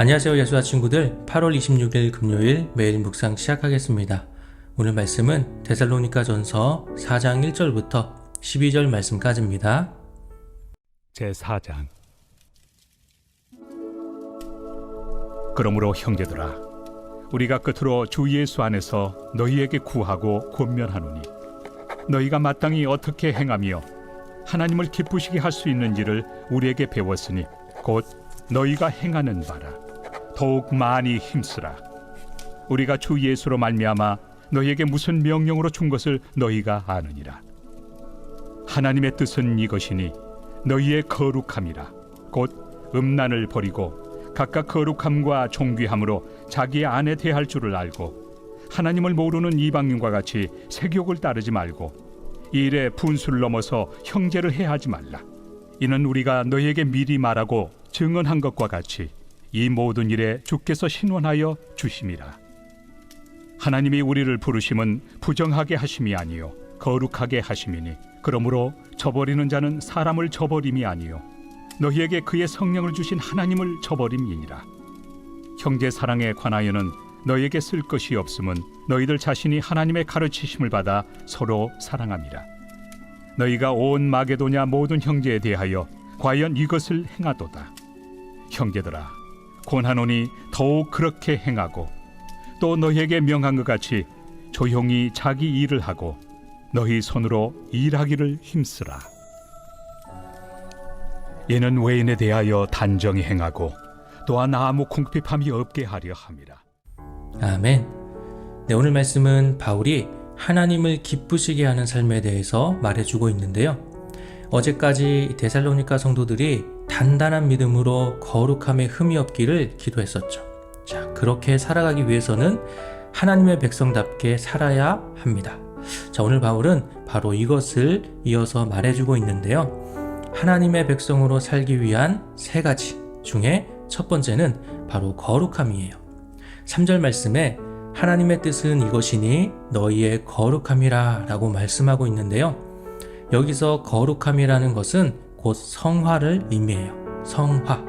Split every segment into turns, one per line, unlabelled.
안녕하세요 예수아 친구들 8월 26일 금요일 매일 묵상 시작하겠습니다. 오늘 말씀은 데살로니가 전서 4장 1절부터 12절 말씀까지입니다.
제4장 그러므로 형제들아 우리가 끝으로 주 예수 안에서 너희에게 구하고 권면하노니 너희가 마땅히 어떻게 행하며 하나님을 기쁘시게 할 수 있는지를 우리에게 배웠으니 곧 너희가 행하는 바라 더욱 많이 힘쓰라. 우리가 주 예수로 말미암아 너희에게 무슨 명령으로 준 것을 너희가 아느니라. 하나님의 뜻은 이것이니 너희의 거룩함이라. 곧 음란을 버리고 각각 거룩함과 존귀함으로 자기의 아내 대할 줄을 알고 하나님을 모르는 이방인과 같이 세욕을 따르지 말고 이 일에 분수를 넘어서 형제를 해하지 말라. 이는 우리가 너희에게 미리 말하고 증언한 것과 같이 이 모든 일에 주께서 신원하여 주심이라. 하나님이 우리를 부르심은 부정하게 하심이 아니요 거룩하게 하심이니 그러므로 저버리는 자는 사람을 저버림이 아니요 너희에게 그의 성령을 주신 하나님을 저버림이니라. 형제 사랑에 관하여는 너희에게 쓸 것이 없음은 너희들 자신이 하나님의 가르치심을 받아 서로 사랑함이라. 너희가 온 마게도냐 모든 형제에 대하여 과연 이것을 행하도다. 형제들아 권하노니 더욱 그렇게 행하고 또 너희에게 명한 것 같이 조용히 자기 일을 하고 너희 손으로 일하기를 힘쓰라. 이는 외인에 대하여 단정히 행하고 또한 아무 궁핍함이 없게 하려 함이라.
아멘. 네, 오늘 말씀은 바울이 하나님을 기쁘시게 하는 삶에 대해서 말해주고 있는데요. 어제까지 데살로니가 성도들이 단단한 믿음으로 거룩함에 흠이 없기를 기도했었죠. 자, 그렇게 살아가기 위해서는 하나님의 백성답게 살아야 합니다. 자, 오늘 바울은 바로 이것을 이어서 말해주고 있는데요. 하나님의 백성으로 살기 위한 세 가지 중에 첫 번째는 바로 거룩함이에요. 3절 말씀에 하나님의 뜻은 이것이니 너희의 거룩함이라 라고 말씀하고 있는데요. 여기서 거룩함이라는 것은 곧 성화를 의미해요. 성화.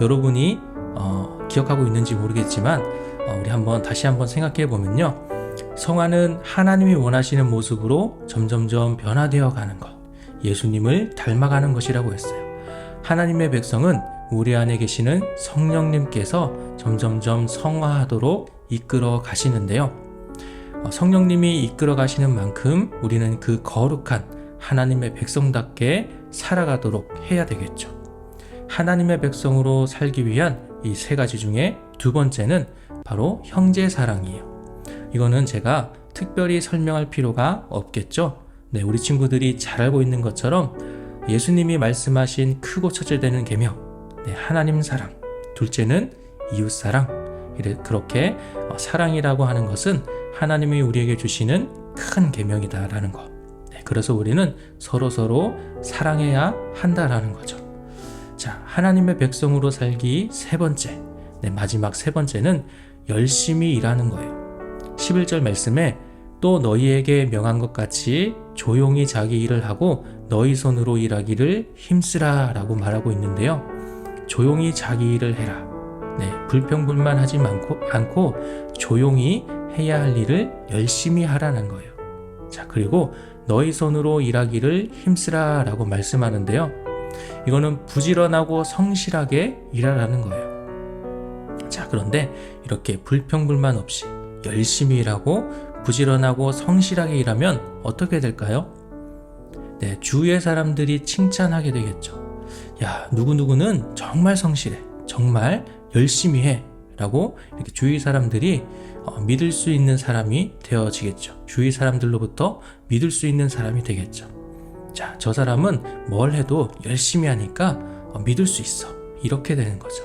여러분이 어, 기억하고 있는지 모르겠지만 어, 우리 한번 다시 한번 생각해 보면요. 성화는 하나님이 원하시는 모습으로 점점점 변화되어 가는 것. 예수님을 닮아가는 것이라고 했어요. 하나님의 백성은 우리 안에 계시는 성령님께서 점점점 성화하도록 이끌어 가시는데요. 어, 성령님이 이끌어 가시는 만큼 우리는 그 거룩한 하나님의 백성답게 살아가도록 해야 되겠죠. 하나님의 백성으로 살기 위한 이 세 가지 중에 두 번째는 바로 형제 사랑이에요. 이거는 제가 특별히 설명할 필요가 없겠죠. 네, 우리 친구들이 잘 알고 있는 것처럼 예수님이 말씀하신 크고 첫째 되는 계명, 네, 하나님 사랑. 둘째는 이웃 사랑. 그렇게 어, 사랑이라고 하는 것은 하나님이 우리에게 주시는 큰 계명이다라는 것. 네, 그래서 우리는 서로 서로 사랑해야 한다라는 거죠. 자, 하나님의 백성으로 살기 세 번째. 네, 마지막 세 번째는 열심히 일하는 거예요. 11절 말씀에 또 너희에게 명한 것 같이 조용히 자기 일을 하고 너희 손으로 일하기를 힘쓰라 라고 말하고 있는데요. 조용히 자기 일을 해라. 네, 불평불만 하지 않고, 않고 조용히 해야 할 일을 열심히 하라는 거예요. 자, 그리고 너희 손으로 일하기를 힘쓰라 라고 말씀하는데요. 이거는 부지런하고 성실하게 일하라는 거예요. 자, 그런데 이렇게 불평불만 없이 열심히 일하고 부지런하고 성실하게 일하면 어떻게 될까요? 네, 주위의 사람들이 칭찬하게 되겠죠. 야, 누구누구는 정말 성실해. 정말 열심히 해. 라고 이렇게 주위 사람들이 어, 믿을 수 있는 사람이 되어지겠죠. 주위 사람들로부터 믿을 수 있는 사람이 되겠죠. 자, 저 사람은 뭘 해도 열심히 하니까 어, 믿을 수 있어. 이렇게 되는 거죠.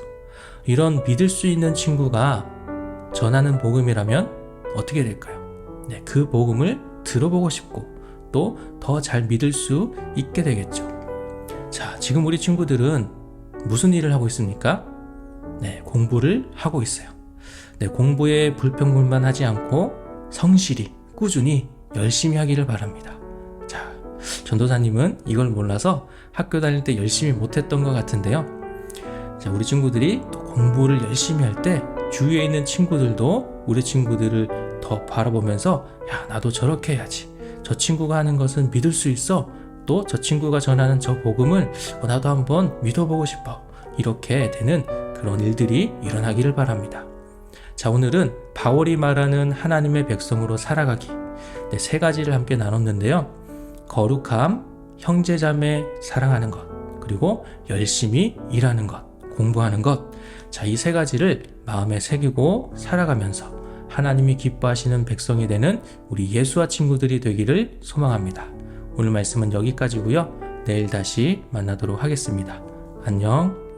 이런 믿을 수 있는 친구가 전하는 복음이라면 어떻게 될까요? 네, 그 복음을 들어보고 싶고 또 더 잘 믿을 수 있게 되겠죠. 자, 지금 우리 친구들은 무슨 일을 하고 있습니까? 네, 공부를 하고 있어요. 네, 공부에 불평불만 하지 않고 성실히 꾸준히 열심히 하기를 바랍니다. 자, 전도사님은 이걸 몰라서 학교 다닐 때 열심히 못했던 것 같은데요. 자, 우리 친구들이 또 공부를 열심히 할 때 주위에 있는 친구들도 우리 친구들을 더 바라보면서 야, 나도 저렇게 해야지. 저 친구가 하는 것은 믿을 수 있어. 또 저 친구가 전하는 저 복음을 어, 나도 한번 믿어보고 싶어. 이렇게 되는 그런 일들이 일어나기를 바랍니다. 자, 오늘은 바울이 말하는 하나님의 백성으로 살아가기. 네, 세 가지를 함께 나눴는데요. 거룩함, 형제자매 사랑하는 것, 그리고 열심히 일하는 것, 공부하는 것. 자, 이 세 가지를 마음에 새기고 살아가면서 하나님이 기뻐하시는 백성이 되는 우리 예수와 친구들이 되기를 소망합니다. 오늘 말씀은 여기까지고요. 내일 다시 만나도록 하겠습니다. 안녕.